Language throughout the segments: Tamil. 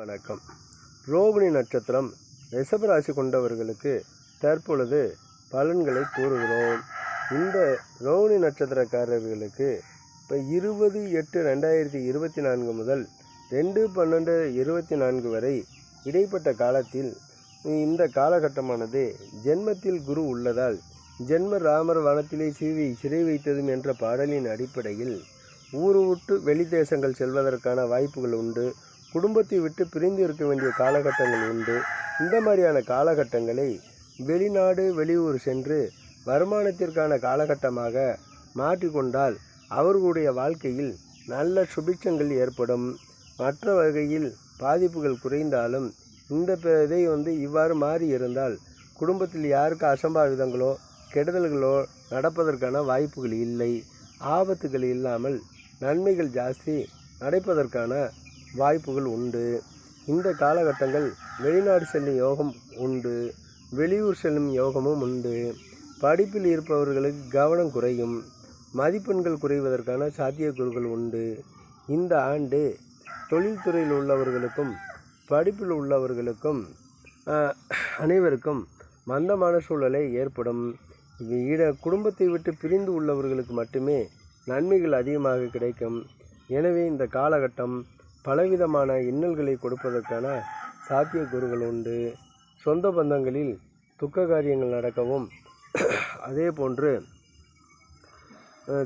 வணக்கம். ரோகிணி நட்சத்திரம் ரிஷபராசி கொண்டவர்களுக்கு தற்பொழுது பலன்களை கூறுகிறோம். இந்த ரோகிணி நட்சத்திரக்காரர்களுக்கு இப்போ இருபது எட்டு ரெண்டாயிரத்தி இருபத்தி நான்கு முதல் ரெண்டு பன்னெண்டு இருபத்தி நான்கு வரை இடைப்பட்ட காலத்தில் இந்த காலகட்டமானது ஜென்மத்தில் குரு உள்ளதால் ஜென்ம ராமர் வனத்திலே சீவி சிறை வைத்ததும் என்ற பாடலின் அடிப்படையில் ஊரு விட்டு வெளி தேசங்கள் செல்வதற்கான வாய்ப்புகள் உண்டு. குடும்பத்தை விட்டு பிரிந்து இருக்க வேண்டிய காலகட்டங்கள் உண்டு. இந்த மாதிரியான காலகட்டங்களை வெளிநாடு வெளியூர் சென்று வருமானத்திற்கான காலகட்டமாக மாற்றிக்கொண்டால் அவர்களுடைய வாழ்க்கையில் நல்ல சுபிட்சங்கள் ஏற்படும். மற்ற வகையில் பாதிப்புகள் குறைந்தாலும் இந்த இதை வந்து இவ்வாறு மாறி இருந்தால் குடும்பத்தில் யாருக்கு அசம்பாவிதங்களோ கெடுதல்களோ நடப்பதற்கான வாய்ப்புகள் இல்லை. ஆபத்துகள் இல்லாமல் நன்மைகள் ஜாஸ்தி. நடப்பதற்கான வாய்ப்புகள் உண்டு. இந்த காலகட்டங்கள் வெளிநாடு செல்லும் யோகம் உண்டு. வெளியூர் செல்லும் யோகமும் உண்டு. படிப்பில் இருப்பவர்களுக்கு கவனம் குறையும். மதிப்பெண்கள் குறைவதற்கான சாத்தியக்கூறுகள் உண்டு. இந்த ஆண்டு தொழில்துறையில் உள்ளவர்களுக்கும் படிப்பில் உள்ளவர்களுக்கும் அனைவருக்கும் மந்தமான சூழலை ஏற்படும். இட குடும்பத்தை விட்டு பிரிந்து உள்ளவர்களுக்கு மட்டுமே நன்மைகள் அதிகமாக கிடைக்கும். எனவே இந்த காலகட்டம் பலவிதமான இன்னல்களை கொடுப்பதற்கான சாத்தியக்கூறுகள் உண்டு. சொந்த பந்தங்களில் துக்க காரியங்கள் நடக்கவும் அதே போன்று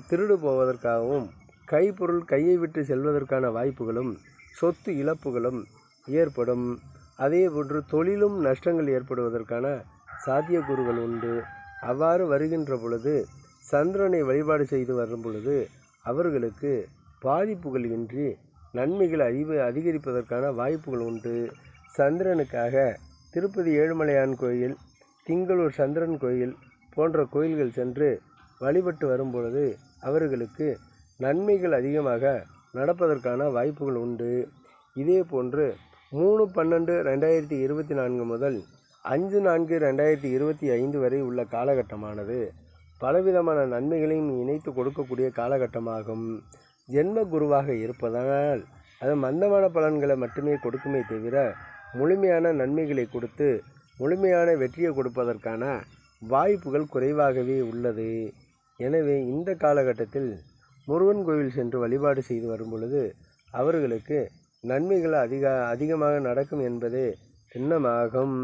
திருடு போவதற்காகவும் கைப்பொருள் கையை விட்டு செல்வதற்கான வாய்ப்புகளும் சொத்து இழப்புகளும் ஏற்படும். அதே போன்று தொழிலும் நஷ்டங்கள் ஏற்படுவதற்கான சாத்தியக்கூறுகள் உண்டு. அவ்வாறு வருகின்ற பொழுது சந்திரனை வழிபாடு செய்து வரும் பொழுது அவர்களுக்கு பாதிப்புகள் இன்றி நன்மைகள் அதிக அதிகரிப்பதற்கான வாய்ப்புகள் உண்டு. சந்திரனுக்காக திருப்பதி ஏழுமலையான் கோயில் திங்களூர் சந்திரன் கோயில் போன்ற கோயில்கள் சென்று வழிபட்டு வரும்பொழுது அவர்களுக்கு நன்மைகள் அதிகமாக நடப்பதற்கான வாய்ப்புகள் உண்டு. இதே போன்று மூணு பன்னெண்டு ரெண்டாயிரத்தி இருபத்தி நான்கு முதல் அஞ்சு நான்கு ரெண்டாயிரத்தி இருபத்தி ஐந்து வரை உள்ள காலகட்டமானது பலவிதமான நன்மைகளையும் இணைத்து கொடுக்கக்கூடிய காலகட்டமாகும். ஜென்ம குருவாக இருப்பதனால் அது மந்தமான பலன்களை மட்டுமே கொடுக்குமே தவிர முழுமையான நன்மைகளை கொடுத்து முழுமையான வெற்றியை கொடுப்பதற்கான வாய்ப்புகள் குறைவாகவே உள்ளது. எனவே இந்த காலகட்டத்தில் முருகன் கோவில் சென்று வழிபாடு செய்து வரும் பொழுது அவர்களுக்கு நன்மைகள் அதிக அதிகமாக நடக்கும் என்பதே எண்ணமாகும்